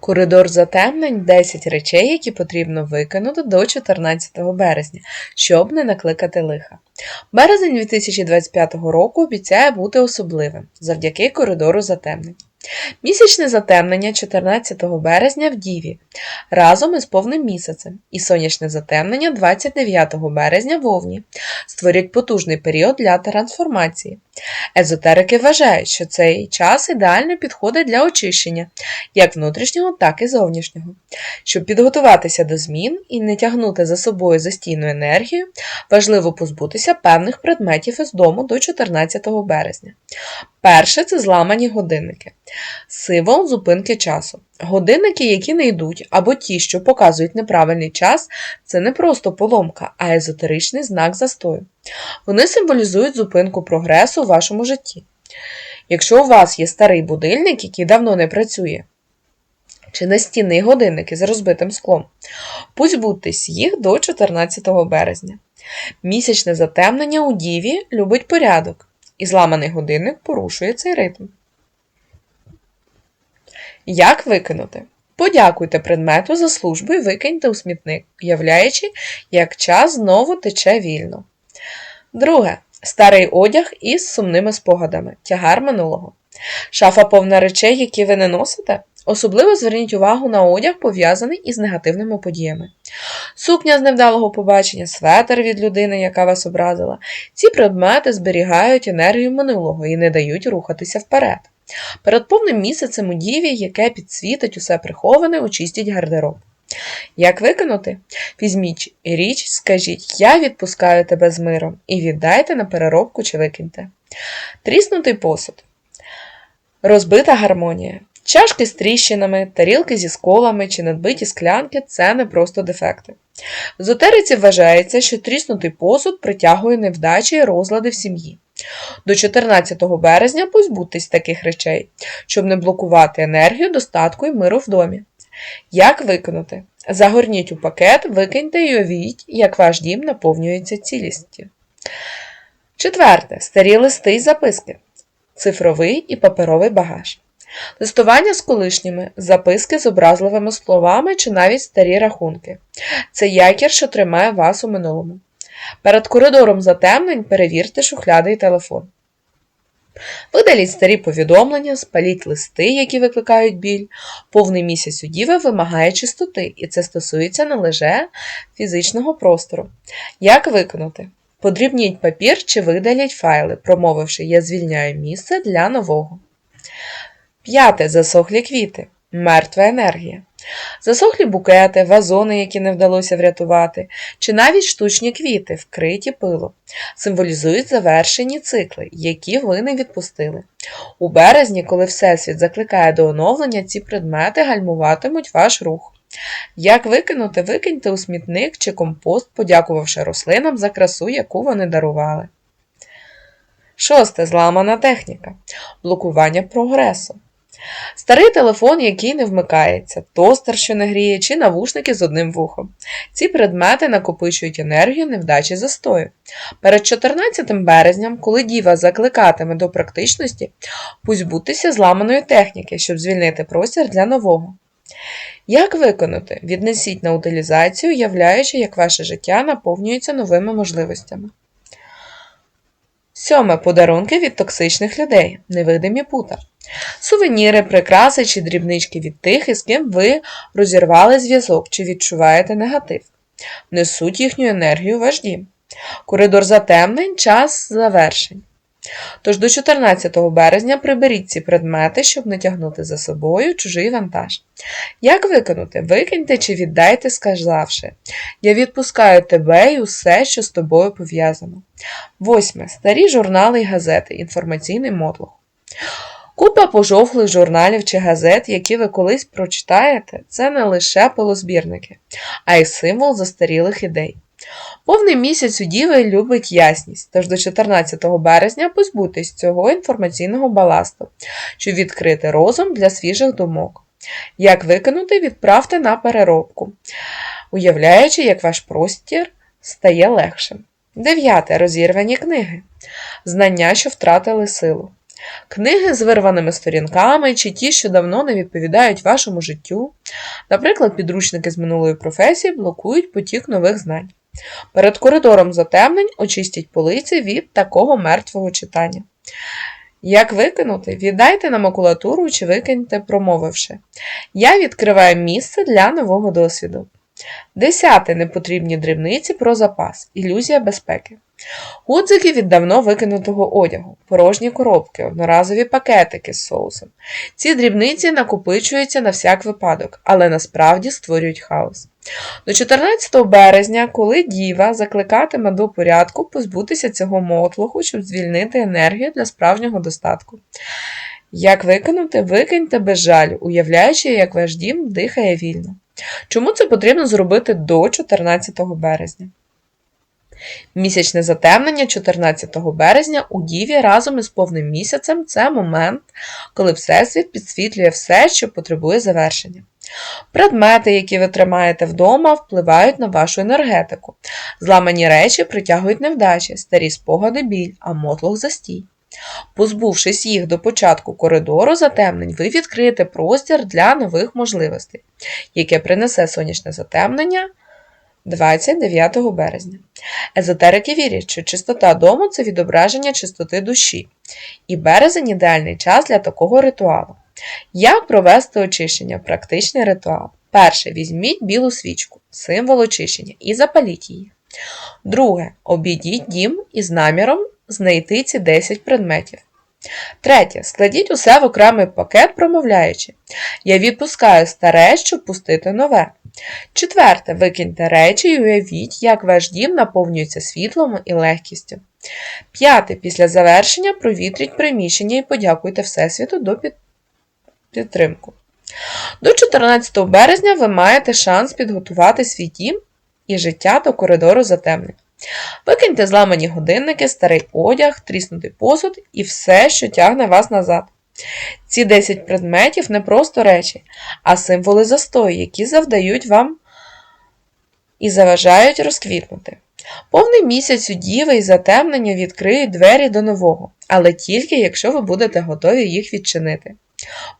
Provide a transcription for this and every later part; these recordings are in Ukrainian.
Коридор затемнень 10 речей, які потрібно викинути до 14 березня, щоб не накликати лиха. Березень 2025 року обіцяє бути особливим завдяки коридору затемнень. Місячне затемнення 14 березня в Діві разом із повним місяцем і сонячне затемнення 29 березня в Овні створять потужний період для трансформації. Езотерики вважають, що цей час ідеально підходить для очищення як внутрішнього, так і зовнішнього. Щоб підготуватися до змін і не тягнути за собою застійну енергію, важливо позбутися певних предметів із дому до 14 березня. Перше це зламані годинники. Символ зупинки часу. Годинники, які не йдуть, або ті, що показують неправильний час, це не просто поломка, а езотеричний знак застою. Вони символізують зупинку прогресу у вашому житті. Якщо у вас є старий будильник, який давно не працює, чи настінний годинник із розбитим склом, позбудьтесь їх до 14 березня. Місячне затемнення у Діві любить порядок, і зламаний годинник порушує цей ритм. Як викинути? Подякуйте предмету за службу і викиньте у смітник, уявляючи, як час знову тече вільно. Друге. Старий одяг із сумними спогадами, тягар минулого. Шафа повна речей, які ви не носите. Особливо зверніть увагу на одяг, пов'язаний із негативними подіями. Сукня з невдалого побачення, светер від людини, яка вас образила. Ці предмети зберігають енергію минулого і не дають рухатися вперед. Перед повним місяцем у діві, яке підсвітить усе приховане, очистіть гардероб. Як виконати? Візьміть річ, скажіть Я відпускаю тебе з миром і віддайте на переробку чи викиньте. Тріснутий посуд. Розбита гармонія. Чашки з тріщинами, тарілки зі сколами чи надбиті склянки це не просто дефекти. В езотериці вважається, що тріснутий посуд притягує невдачі і розлади в сім'ї. До 14 березня позбудьтесь таких речей, щоб не блокувати енергію, достатку і миру в домі. Як виконати? Загорніть у пакет, викиньте і уявіть, як ваш дім наповнюється цілістю. Четверте. Старі листи й записки. Цифровий і паперовий багаж. Листування з колишніми, записки з образливими словами чи навіть старі рахунки. Це якір, що тримає вас у минулому. Перед коридором затемнень перевірте шухляди і телефон. Видаліть старі повідомлення, спаліть листи, які викликають біль. Повний місяць у Діви вимагає чистоти, і це стосується не лише фізичного простору. Як виконати? Подрібніть папір чи видаліть файли, промовивши Я звільняю місце для нового. П'яте. Засохлі квіти. Мертва енергія. Засохлі букети, вазони, які не вдалося врятувати, чи навіть штучні квіти, вкриті пилом, символізують завершені цикли, які ви не відпустили. У березні, коли Всесвіт закликає до оновлення, ці предмети гальмуватимуть ваш рух. Як викинути, викиньте у смітник чи компост, подякувавши рослинам за красу, яку вони дарували. Шосте. Зламана техніка. Блокування прогресу. Старий телефон, який не вмикається, тостер, що не гріє, чи навушники з одним вухом. Ці предмети накопичують енергію невдачі застою. Перед 14 березням, коли діва закликатиме до практичності, позбутися зламаної техніки, щоб звільнити простір для нового. Як виконати? Віднесіть на утилізацію, являючи, як ваше життя наповнюється новими можливостями. Сьоме подарунки від токсичних людей. Невидимі пута. Сувеніри, прикраси чи дрібнички від тих, із ким ви розірвали зв'язок чи відчуваєте негатив. Несуть їхню енергію в. Коридор затемнень час завершень. Тож до 14 березня приберіть ці предмети, щоб не тягнути за собою чужий вантаж. Як виконати? Викиньте чи віддайте, сказавши Я відпускаю тебе і усе, що з тобою пов'язано. Восьме. Старі журнали й газети. Інформаційний мотлох. Купа пожовклих журналів чи газет, які ви колись прочитаєте, це не лише полозбірники, а й символ застарілих ідей. Повний місяць у Діви любить ясність, тож до 14 березня позбутись цього інформаційного баласту, щоб відкрити розум для свіжих думок. Як викинути, відправте на переробку, уявляючи, як ваш простір стає легшим. Дев'яте. Розірвані книги. Знання, що втратили силу. Книги з вирваними сторінками чи ті, що давно не відповідають вашому життю. Наприклад, підручники з минулої професії блокують потік нових знань. Перед коридором затемнень очистіть полиці від такого мертвого читання. Як викинути? Віддайте на макулатуру чи викиньте, промовивши. Я відкриваю місце для нового досвіду. Десяте непотрібні дрібниці про запас. Ілюзія безпеки. Гудзики від давно викинутого одягу, порожні коробки, одноразові пакетики з соусом. Ці дрібниці накопичуються на всяк випадок, але насправді створюють хаос. До 14 березня, коли діва закликатиме до порядку позбутися цього мотлоху, щоб звільнити енергію для справжнього достатку. Як викинути? Викиньте без жалю, уявляючи, як ваш дім дихає вільно. Чому це потрібно зробити до 14 березня? Місячне затемнення 14 березня у Діві разом із повним місяцем це момент, коли Всесвіт підсвітлює все, що потребує завершення. Предмети, які ви тримаєте вдома, впливають на вашу енергетику. Зламані речі притягують невдачі, старі спогади біль, а мотлох застій. Позбувшись їх до початку коридору затемнень, ви відкриєте простір для нових можливостей, яке принесе сонячне затемнення 29 березня. Езотерики вірять, що чистота дому це відображення чистоти душі, і березень ідеальний час для такого ритуалу. Як провести очищення? Практичний ритуал. Перше. Візьміть білу свічку, символ очищення, і запаліть її. Друге. Обійдіть дім із наміром знайти ці 10 предметів. Третє. Складіть усе в окремий пакет, промовляючи. Я відпускаю старе, щоб пустити нове. Четверте. Викиньте речі і уявіть, як ваш дім наповнюється світлом і легкістю. П'яте. Після завершення провітріть приміщення і подякуйте Всесвіту до під... підтримку. До 14 березня ви маєте шанс підготувати свій дім і життя до коридору затемнень. Викиньте зламані годинники, старий одяг, тріснутий посуд і все, що тягне вас назад. Ці 10 предметів не просто речі, а символи застою, які завдають вам і заважають розквітнути. Повний місяць у діви і затемнення відкриють двері до нового, але тільки якщо ви будете готові їх відчинити.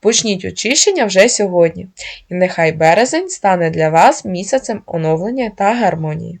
Почніть очищення вже сьогодні, і нехай березень стане для вас місяцем оновлення та гармонії.